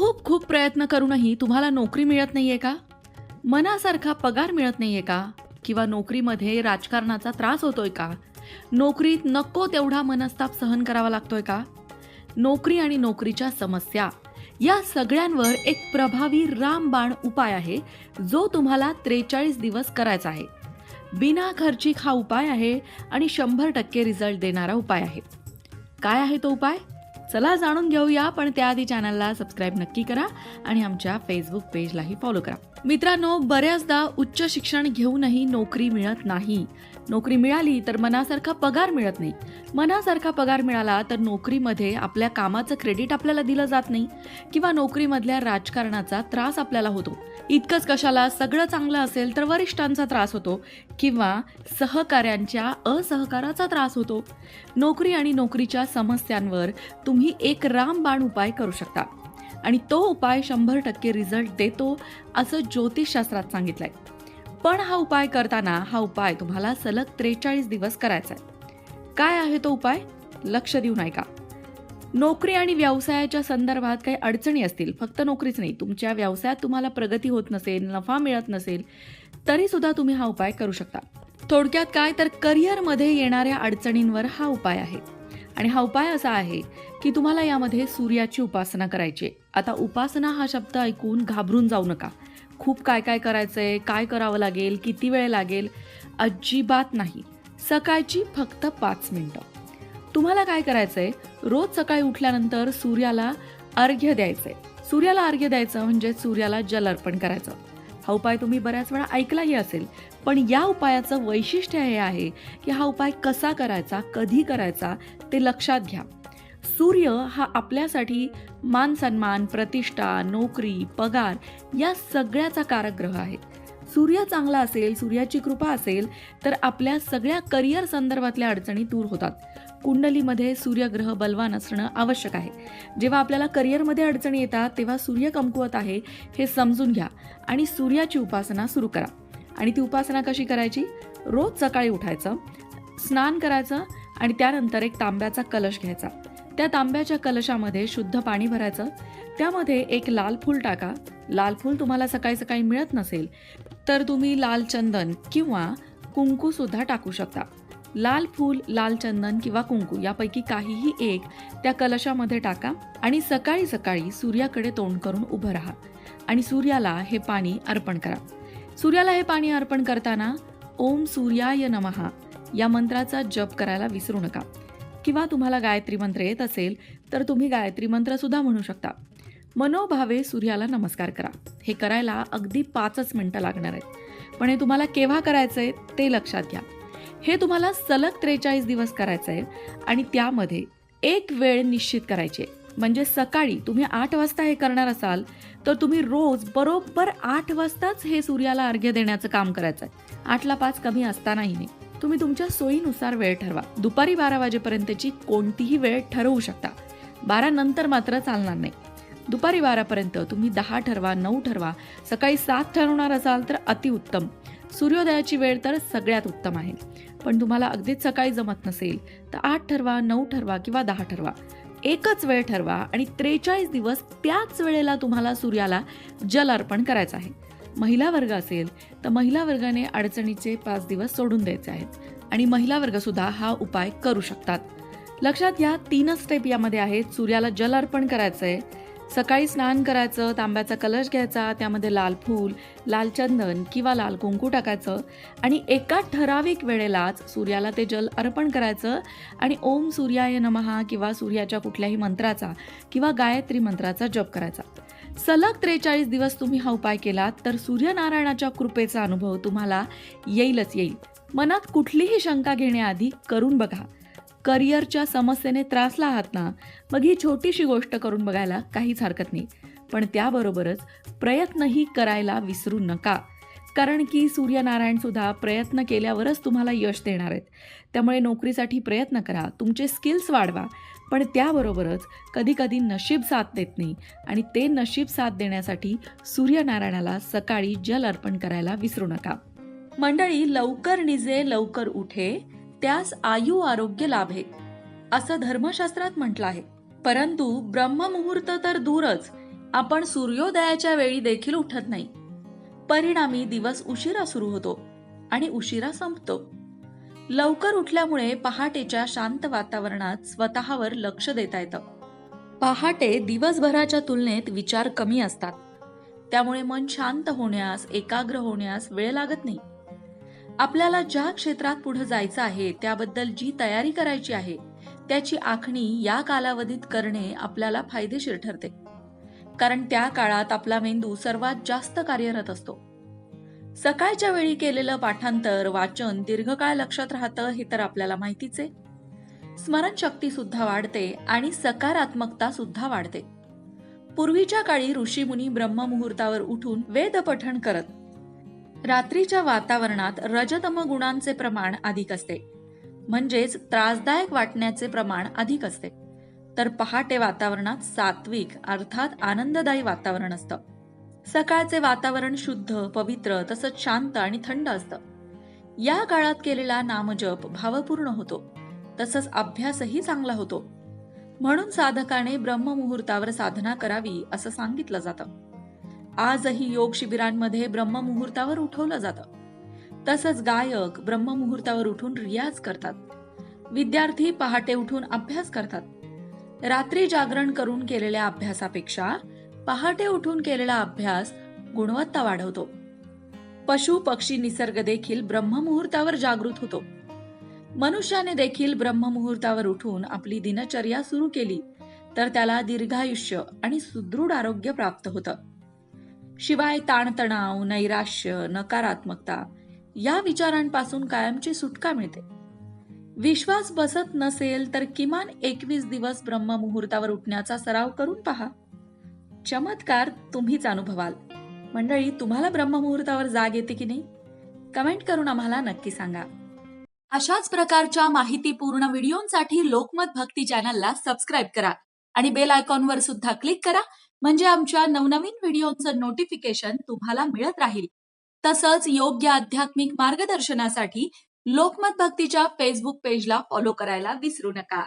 खूप खूप प्रयत्न करूनही तुम्हाला नोकरी मिळत नाहीये का? मनासारखा पगार मिळत नाहीये का? किंवा नोकरीमध्ये राजकारणाचा त्रास होतोय का? नोकरीत नको तेवढा मनस्ताप सहन करावा लागतोय का? नोकरी आणि नोकरीच्या समस्या या सगळ्यांवर एक प्रभावी रामबाण उपाय आहे जो तुम्हाला त्रेचाळीस दिवस करायचा आहे. बिना खर्चिक हा उपाय आहे आणि शंभर टक्के रिझल्ट देणारा उपाय आहे. काय आहे तो उपाय? चला जाणून घेऊया पण त्याआधी चॅनलला सबस्क्राईब नक्की करा आणि आमच्या फेसबुक पेजलाही फॉलो करा. मित्रांनो बऱ्याचदा उच्च शिक्षण घेऊनही नोकरी मिळत नाही. नोकरी मिळाली तर मनासारखा पगार मिळत नाही. मनासारखा पगार मिळाला तर नोकरीमध्ये आपल्या कामाचं क्रेडिट आपल्याला दिलं जात नाही किंवा नोकरीमधल्या राजकारणाचा त्रास आपल्याला होतो. इतकंच कशाला सगळं चांगलं असेल तर वरिष्ठांचा त्रास होतो किंवा सहकाऱ्यांच्या असहकाराचा त्रास होतो. नोकरी आणि नोकरीच्या समस्यांवर तुम्ही एक रामबाण उपाय करू शकता. आणि तो उपाय शंभर टक्के रिझल्ट देतो असं ज्योतिषशास्त्रात सांगितलंय. पण हा उपाय करताना हा उपाय तुम्हाला सलग त्रेचाळीस दिवस करायचा आहे काय आहे तो उपाय? लक्ष देऊन ऐका. नोकरी आणि व्यवसायाच्या संदर्भात काही अडचणी असतील फक्त नोकरीच नाही तुमच्या व्यवसायात तुम्हाला प्रगती होत नसेल नफा मिळत नसेल तरीसुद्धा तुम्ही हा उपाय करू शकता. थोडक्यात काय तर करिअरमध्ये येणाऱ्या अडचणींवर हा उपाय आहे. आणि हा उपाय असा आहे की तुम्हाला यामध्ये सूर्याची उपासना करायची आहे. आता उपासना हा शब्द ऐकून घाबरून जाऊ नका. खूप काय काय करायचंय काय करावं लागेल किती वेळ लागेल अजिबात नाही. सकाळची फक्त पाच मिनटं. तुम्हाला काय करायचंय? रोज सकाळी उठल्यानंतर सूर्याला अर्घ्य द्यायचंय. सूर्याला अर्घ्य द्यायचं म्हणजे सूर्याला जल अर्पण करायचं. हा उपाय तुम्ही बऱ्याच वेळा ऐकलाही असेल. पण या उपायाचं वैशिष्ट्य हे आहे की हा उपाय कसा करायचा कधी करायचा ते लक्षात घ्या. सूर्य हा आपल्यासाठी मान सन्मान प्रतिष्ठा नोकरी पगार या सगळ्याचा कारक ग्रह आहे. सूर्य चांगला असेल सूर्याची कृपा असेल तर आपल्या सगळ्या करिअर संदर्भातल्या अडचणी दूर होतात. कुंडलीमध्ये सूर्यग्रह बलवान असणं आवश्यक आहे. जेव्हा आपल्याला करिअरमध्ये अडचणी येतात तेव्हा सूर्य कमकुवत आहे हे समजून घ्या आणि सूर्याची उपासना सुरू करा. आणि ती उपासना कशी करायची? रोज सकाळी उठायचं स्नान करायचं आणि त्यानंतर एक तांब्याचा कलश घ्यायचा. त्या तांब्याच्या कलशामध्ये शुद्ध पाणी भरायचं. त्यामध्ये एक लाल फूल टाका. लाल फूल तुम्हाला सकाळी सकाळी मिळत नसेल तर तुम्ही लाल चंदन किंवा कुंकू सुद्धा टाकू शकता. लाल फूल लाल चंदन किंवा कुंकू यापैकी काहीही एक त्या कलशामध्ये टाका आणि सकाळी सकाळी सूर्याकडे तोंड करून उभं राहा आणि सूर्याला हे पाणी अर्पण करा. सूर्याला हे पाणी अर्पण करताना ओम सूर्याय नमहा या मंत्राचा जप करायला विसरू नका. किंवा तुम्हाला गायत्री मंत्र येत असेल तर तुम्ही गायत्री मंत्र सुद्धा म्हणू शकता. मनोभावे सूर्याला नमस्कार करा. हे करायला अगदी पाचच मिनटं लागणार आहेत. पण हे तुम्हाला केव्हा करायचं आहे ते लक्षात घ्या. हे तुम्हाला सलग त्रेचाळीस दिवस करायचं आहे आणि त्यामध्ये एक वेळ निश्चित करायची आहे. म्हणजे सकाळी तुम्ही आठ वाजता हे करणार असाल तर तुम्ही रोज बरोबर आठ वाजताच हे सूर्याला अर्घ्य देण्याचं काम करायचं आहे आठला पाच कमी असतानाही नाही. तुम्ही तुमच्या सोयीनुसार वेळ ठरवा. दुपारी बारा वाजेपर्यंतची कोणतीही वेळ ठरवू शकता. बारा नंतर मात्र चालणार नाही. दुपारी बारापर्यंत तुम्ही दहा ठरवा नऊ ठरवा सकाळी सात ठरवणार असाल तर अतिउत्तम सूर्योदयाची वेळ तर सगळ्यात उत्तम आहे. पण तुम्हाला अगदीच सकाळी जमत नसेल तर आठ ठरवा नऊ ठरवा किंवा दहा ठरवा. एकच वेळ ठरवा आणि त्रेचाळीस दिवस त्याच वेळेला तुम्हाला सूर्याला जल अर्पण करायचं आहे. महिला वर्ग असेल तर महिला वर्गाने अडचणीचे पाच दिवस सोडून द्यायचे आहेत. आणि महिला वर्ग सुद्धा हा उपाय करू शकतात. लक्षात घ्या तीनच स्टेप यामध्ये आहेत. सूर्याला जल अर्पण करायचं आहे सकाळी स्नान करायचं तांब्याचा कलश घ्यायचा त्यामध्ये लाल फूल लाल चंदन किंवा लाल कुंकू टाकायचं. आणि एका ठराविक वेळेलाच सूर्याला ते जल अर्पण करायचं. आणि ओम सूर्याय नमहा किंवा सूर्याच्या कुठल्याही मंत्राचा किंवा गायत्री मंत्राचा जप करायचा. सलग त्रेचाळीस दिवस तुम्ही हा उपाय केलात तर सूर्यनारायणाच्या कृपेचा अनुभव तुम्हाला येईलच येईल. मनात कुठलीही शंका घेण्याआधी करून बघा. करिअरच्या समस्येने त्रासला आहात ना मग ही छोटीशी गोष्ट करून बघायला काहीच हरकत नाही. पण त्याबरोबरच प्रयत्नही करायला विसरू नका. कारण की सूर्यनारायण सुद्धा प्रयत्न केल्यावरच तुम्हाला यश देणार आहेत. त्यामुळे नोकरीसाठी प्रयत्न करा तुमचे स्किल्स वाढवा. पण त्याबरोबरच कधीकधी नशीब साथ देत नाही आणि ते नशीब साथ देण्यासाठी सूर्यनारायणाला सकाळी जल अर्पण करायला विसरू नका. मंडळी लवकर निजे लवकर उठे त्यास आयु आरोग्य लाभे असं धर्मशास्त्रात म्हटलं आहे. परंतु ब्रह्ममुहूर्त तर दूरच आपण सूर्योदयाच्या वेळी देखील उठत नाही. परिणामी दिवस उशिरा सुरू होतो आणि उशिरा संपतो. लवकर उठल्यामुळे पहाटेच्या शांत वातावरणात स्वतःवर लक्ष देता येतं. पहाटे दिवसभराच्या तुलनेत विचार कमी असतात. त्यामुळे मन शांत होण्यास एकाग्र होण्यास वेळ लागत नाही. आपल्याला ज्या क्षेत्रात पुढे जायचं आहे त्याबद्दल जी तयारी करायची आहे त्याची आखणी या कालावधीत करणे आपल्याला फायदेशीर ठरते. कारण त्या काळात आपला मेंदू सर्वात जास्त कार्यरत असतो. सकाळच्या वेळी केलेलं पाठांतर वाचन दीर्घकाळ लक्षात राहतं हे तर आपल्याला माहितीच. आहे स्मरणशक्ती सुद्धा वाढते आणि सकारात्मकता सुद्धा वाढते. पूर्वीच्या काळी ऋषीमुनी ब्रह्ममुहूर्तावर उठून वेद पठण करत. रात्रीच्या वातावरणात रजतम गुणांचे प्रमाण अधिक असते. म्हणजेच त्रासदायक वाटण्याचे प्रमाण अधिक असते. तर पहाटे वातावरणात सात्विक अर्थात आनंददायी वातावरण असतं. सकाळचे वातावरण शुद्ध पवित्र तसंच शांत आणि थंड असतं. या काळात केलेला नामजप भावपूर्ण होतो. तसंच अभ्यासही चांगला होतो. म्हणून साधकाने ब्रह्ममुहूर्तावर साधना करावी असं सांगितलं जातं. आजही योग शिबिरांमध्ये ब्रह्ममुहूर्तावर उठवलं जातं. तसंच गायक ब्रह्ममुहूर्तावर उठून रियाज करतात. विद्यार्थी पहाटे उठून अभ्यास करतात. रात्री जागरण करून केलेल्या अभ्यासापेक्षा पहाटे उठून केलेला अभ्यास गुणवत्ता वाढवतो. पशु पक्षी निसर्ग देखील ब्रह्ममुहूर्तावर जागृत होतो. मनुष्याने देखील ब्रह्ममुहूर्तावर उठून आपली दिनचर्या सुरू केली तर त्याला दीर्घायुष्य आणि सुदृढ आरोग्य प्राप्त होतं. शिवाय ताणतणाव नैराश्य नकारात्मकता या विचारांपासून कायमची सुटका मिळते. विश्वास बसत नसेल तर किमान एकवीस दिवस ब्रह्ममुहूर्तावर उठण्याचा सराव करून पहा. चमत्कार तुम्हीच अनुभवाल. मंडळी तुम्हाला ब्रह्ममुहूर्तावर जाग येते की नाही? कमेंट करून आम्हाला नक्की सांगा. अशाच प्रकारच्या माहितीपूर्ण व्हिडिओंसाठी लोकमत भक्ती चॅनलला सबस्क्राईब करा आणि बेल आयकॉनवर सुद्धा क्लिक करा म्हणजे आमच्या नवनवीन व्हिडिओचं नोटिफिकेशन तुम्हाला मिळत राहील. तसंच योग्य आध्यात्मिक मार्गदर्शनासाठी लोकमत भक्तीच्या फेसबुक पेजला फॉलो करायला विसरू नका.